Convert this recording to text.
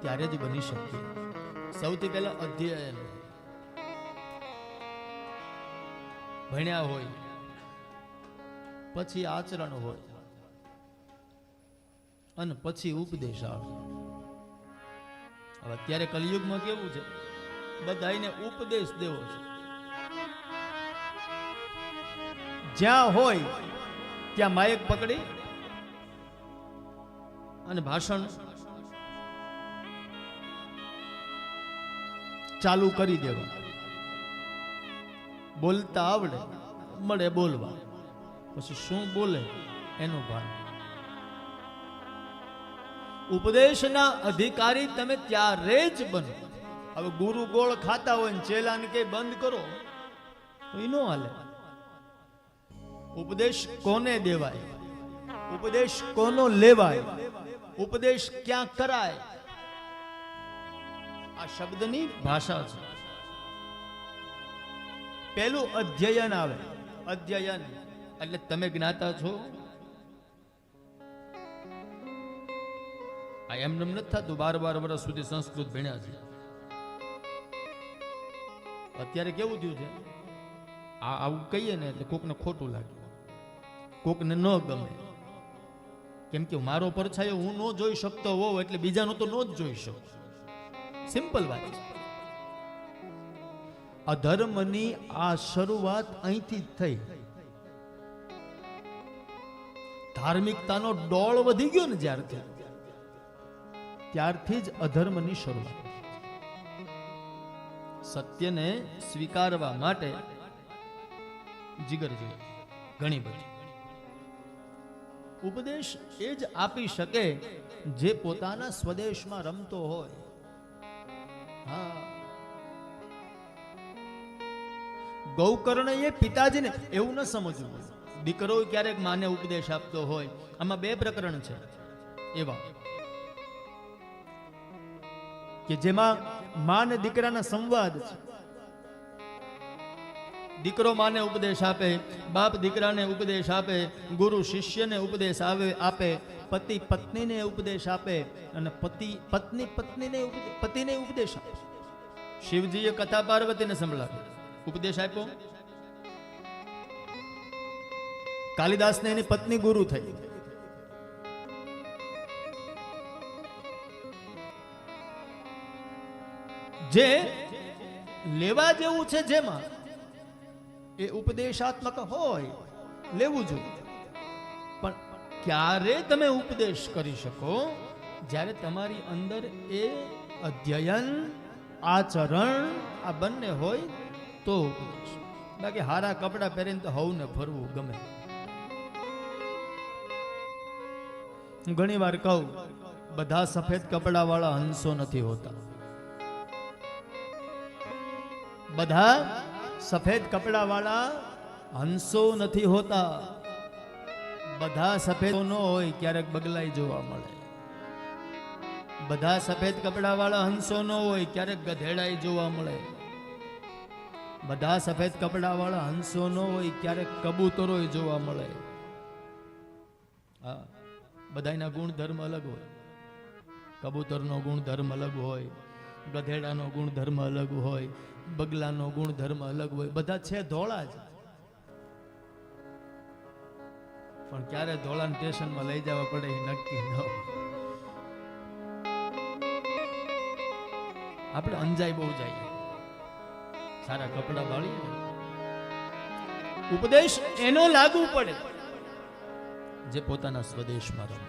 ત્યારે જ બની શકીએ. સૌથી પહેલા અધ્યયન. ભણ્યા હોય, પછી આચરણ હોય, અને પછી ઉપદેશ આવે. હવે અત્યારે કલયુગમાં કેવું છે? બધાને ઉપદેશ દેવો છે. જ્યાં હોય, ત્યાં માયક પકડી અને ભાષણ ચાલુ કરી દેવા. બોલતા આવડે, મળે બોલવા. પછી શું બોલે એનું ભાન. ઉપદેશના અધિકારી તમે ત્યારે જ બનો. હવે ગુરુ ગોળ ખાતા હોય ને ચેલાને કે બંધ કરો, તો એ નો હાલે. ઉપદેશ કોને દેવાય? ઉપદેશ કોનો લેવાય? ઉપદેશ ક્યાં કરાય? આ શબ્દની ભાષા છે. પહેલું અધ્યયન આવે. અધ્યયન એટલે તમે જ્ઞાતા છો. આ એમ નથી થતું, બાર બાર વર્ષ સુધી સંસ્કૃત ભણ્યા છે. અત્યારે કેવું થયું છે? આ આવું કહીએ ને એટલે કોકને ખોટું લાગે. કોકને ન ગમે. કેમ કે મારો પરછાયો હું ન જોઈ શકતો હોઉં એટલે બીજાનો તો ન જ જોઈ શકું. સિમ્પલ વાત અધર્મની આ શરૂઆત અહીંથી થઈ. ધાર્મિકતાનો ડોળ વધી ગયો ને જ્યારથી, ત્યારથી જ અધર્મની શરૂઆત. સત્યને સ્વીકારવા માટે જીગર જોઈએ ઘણી બધી. ઉપદેશ એ જ આપી શકે જે પોતાના સ્વદેશમાં રમતો હોય. ગૌકર્ણ એ પિતાજીને એવું ન સમજવું દીકરો ક્યારેક માને ઉપદેશ આપતો હોય. આમાં બે પ્રકરણ છે. એવા કે જેમાં માં ને દીકરાના સંવાદ છે. દીકરો માને ઉપદેશ આપે, બાપ દીકરાને ઉપદેશ આપે, ગુરુ શિષ્યને ઉપદેશ આવે, આપે, પતિ પત્નીને ઉપદેશ આપે અને પતિ, પત્ની પત્નીને પતિને ઉપદેશ આપે. શિવજીએ કથા પાર્વતીને સંભળાવી. ઉપદેશ આપ્યો. કાલિદાસને એની પત્ની ગુરુ થઈ. જે લેવા જેવું છે જેમાં એ ઉપદેશાત્મક હોય, લેવું જોઈએ. પણ ક્યારે તમે ઉપદેશ કરી શકો? જ્યારે તમારી અંદર એ અધ્યયન, આચરણ, આ બંને હોય, તો ઉપદેશ. બાકી હારા કપડાં પહેરીને તો હવને ફરવું ગમે. હું ઘણી વાર કહું, બધા સફેદ કપડા વાળા હંસો નથી હોતા. બધા સફેદ કપડા વાળા હંસો નથી હોતા. બધા સફેદ ન હોય ક્યારેક બગલાઈ જોવા મળે. બધા સફેદ કપડા વાળા હંસો ન હોય ક્યારેક ગધેડાઈ જોવા મળે. બધા સફેદ કપડા વાળા હંસો ન હોય ક્યારેક કબૂતરો જોવા મળે. હા બધાના ગુણધર્મ અલગ હોય. કબૂતરનો ગુણધર્મ અલગ હોય. ગધેડાનો ગુણધર્મ અલગ હોય, બગલાનો ગુણધર્મ અલગ હોય, બધા છે ધોળા જ. પણ ક્યારે ધોળા સ્ટેશનમાં લઈ જવા પડે એ નક્કી ન. આપણે અંજાઈ બહુ જઈએ. સારા કપડા વાળીએ ઉપદેશ એનો લાગુ પડે, જે પોતાના સ્વદેશમાં રમે